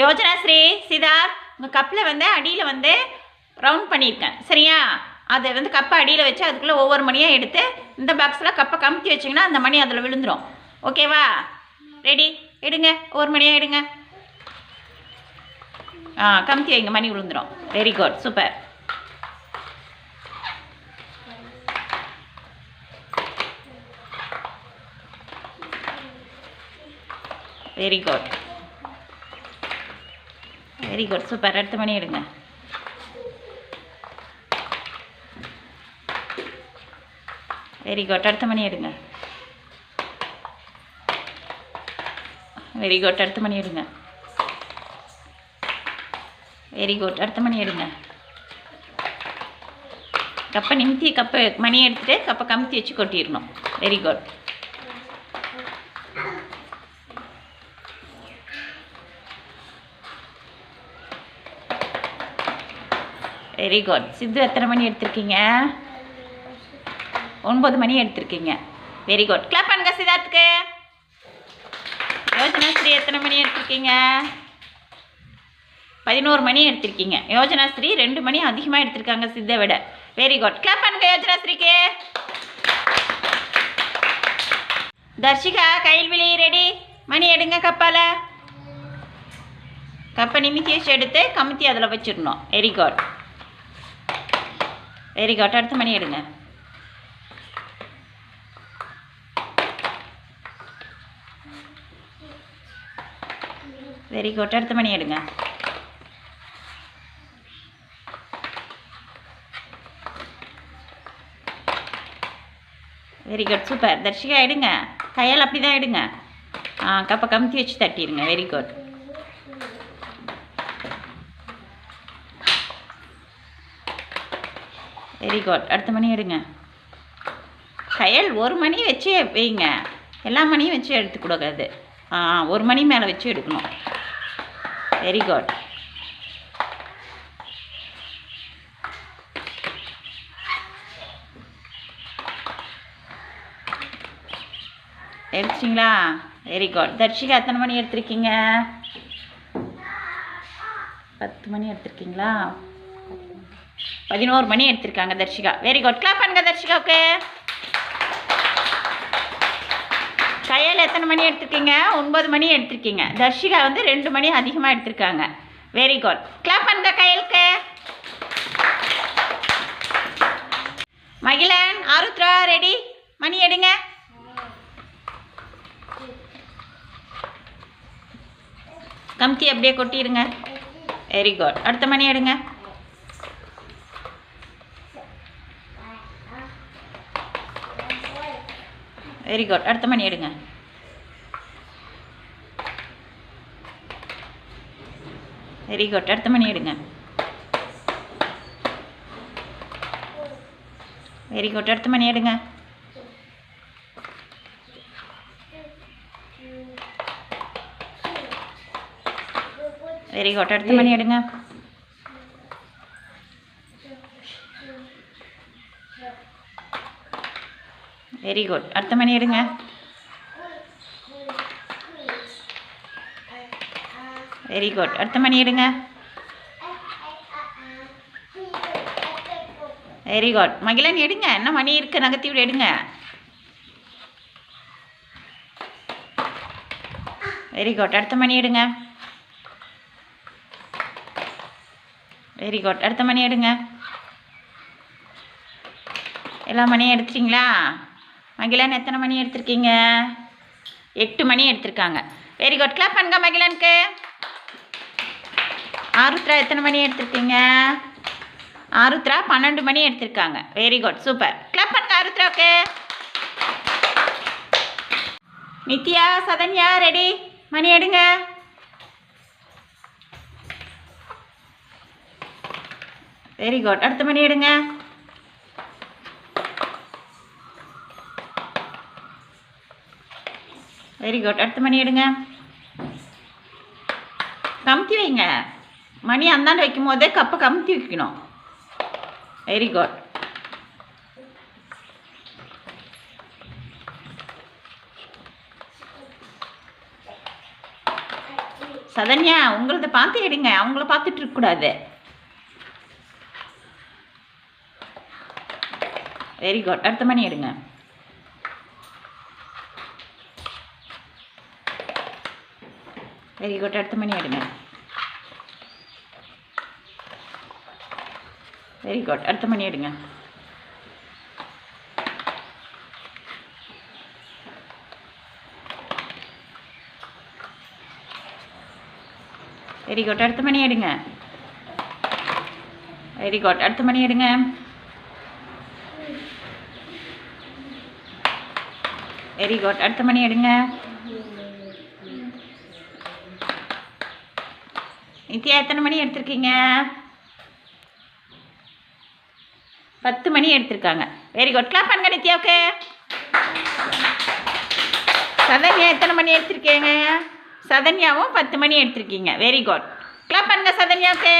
யோஜனா ஸ்ரீ சித்தார்த் உங்கள் கப்பில் வந்து அடியில் வந்து ரவுண்ட் பண்ணியிருக்கேன். சரியா? அதை வந்து கப்பை அடியில் வச்சு அதுக்குள்ளே ஒவ்வொரு மணியாக எடுத்து இந்த பாக்ஸில் கப்பை கமுத்தி வச்சிங்கன்னா அந்த மணி அதில் விழுந்துடும் ஓகேவா ரெடி எடுங்க. ஒவ்வொரு மணியாக எடுங்க. ஆ கமுத்தி வைங்க. மணி விழுந்துடும் very good super very good very good super. அடுத்த மணி எடுங்க. வெரி குட் அடுத்த மணி எடுங்க. வெரி குட் அடுத்த மணி எடுங்க. வெரி குட் அடுத்த மணி எடுங்க. கப்பை நிமித்தி கப்பை மணி எடுத்துகிட்டு கப்பை கமுத்தி வச்சு கொட்டிடணும். Very good very good Siddhu எத்தனை மணி எடுத்திருக்கீங்க? ஒன்பது மணி எடுத்திருக்கீங்க. வெரி குட் கிளப் பண்ணுங்க சித்தார்த்துக்கு. யோஜனா ஸ்ரீ எத்தனை மணி எடுத்திருக்கீங்க? பதினோரு மணி எடுத்திருக்கீங்க. யோஜனாஸ்ரீ ரெண்டு மணி அதிகமாக எடுத்திருக்காங்க சித்தை விட. வெரி குட் கிளப் பண்ணுங்க யோஜனாஸ்ரீக்கு தர்ஷிகா தர்ஷிகா கைல்விழி ரெடி மணி எடுங்க கப்பால. கப்பை நிமித்தி எடுத்து கமுத்தி அதில் வச்சிடணும். வெரி குட் வெரி குட் அடுத்த மணி எடுங்க. வெரி குட் அடுத்த மணி எடுங்க. வெரி குட் சூப்பர் தர்ஷிகா எடுங்க. கையால் அப்படி தான் எடுங்க. ஆ கப்பை கமுத்தி வச்சு தட்டிடுங்க வெரி குட் வெரி குட் அடுத்த மணி எடுங்க. கையல் ஒரு மணி வச்சு வைங்க. எல்லா மணியும் வச்சு எடுத்துக்கூடாது ஆ ஒரு மணி மேலே வச்சு எடுக்கணும். வெரி குட் எடுத்துட்டிங்களா? வெரி குட் தர்ஷிகா எத்தனை மணி எடுத்திருக்கீங்க? பத்து மணி எடுத்திருக்கீங்களா? பதினோரு மணி எடுத்திருக்காங்க தர்ஷிகா. வெரி குட் கிளாப் பண்ணுங்க தர்ஷிகாவுக்கு. கையில் எத்தனை மணி எடுத்திருக்கீங்க? ஒன்பது மணி எடுத்திருக்கீங்க. தர்ஷிகா வந்து ரெண்டு மணி அதிகமாக எடுத்திருக்காங்க. வெரி குட் கிளாப் பண்ணுங்க கையலுக்கு. மகிழன் ஆருத்ரா ரெடி மணி எடுங்க. கம்தி அப்படியே கொட்டிடுங்க. வெரி குட் அடுத்த மணி எடுங்க. வெரி குட் அடுத்த மணி எடுங்க. வெரி குட் அடுத்த மணி எடுங்க. வெரி குட் அடுத்த மணி எடுங்க. வெரி குட் அடுத்த மணி எடுங்க. வெரி குட் அடுத்த மணி எடுங்க. வெரி குட் அடுத்த மணி எடுங்க. வெரி குட் மகிழன் எடுங்க. என்ன மணி இருக்கு? நகர்த்தி விட எடுங்க. வெரி குட் அடுத்த மணி எடுங்க. வெரி குட் அடுத்த மணி எடுங்க. எல்லா மணியும் எடுத்துட்டிங்களா? மகிழன் எத்தனை மணி எடுத்திருக்கீங்க? எட்டு மணி எடுத்திருக்காங்க. வெரி குட் கிளாப் பண்ணுங்க மகிழனுக்கு. ஆருத்ரா எத்தனை மணி எடுத்திருக்கீங்க? ஆருத்ரா பன்னெண்டு மணி எடுத்திருக்காங்க. வெரி குட் சூப்பர் கிளாப் பண்ணுங்க ஆருத்ராவுக்கு. நித்யா சதன்யா ரெடி மணி எடுங்க. வெரி குட் அடுத்த மணி எடுங்க. வெரி குட் அடுத்த மணி எடுங்க. கமுத்தி வைங்க. மணி அந்தாண்டு வைக்கும் போதே கப்பை கமுத்தி வைக்கணும். வெரி குட் சதன்யா உங்களத பார்த்து எடுங்க. அவங்கள பார்த்துட்டு இருக்கக்கூடாது வெரி குட் அடுத்த மணி எடுங்க. வெரி குட் அடுத்த மணி எடுங்க வெரி குட் அடுத்த மணி எடுங்க வெரி குட் அடுத்த மணி எடுங்க வெரி குட் அடுத்த மணி எடுங்க வெரி குட் அடுத்த மணி எடுங்க நித்யா எத்தனை மணி எடுத்திருக்கீங்க? பத்து மணி எடுத்திருக்காங்க. வெரி குட் கிளாப் பண்ணுங்க நித்யாவுக்கு. சதன்யா எத்தனை மணி எடுத்திருக்கீங்க? சதன்யாவும் பத்து மணி எடுத்திருக்கீங்க. வெரி குட் கிளாப் பண்ணுங்க சதன்யாவுக்கு.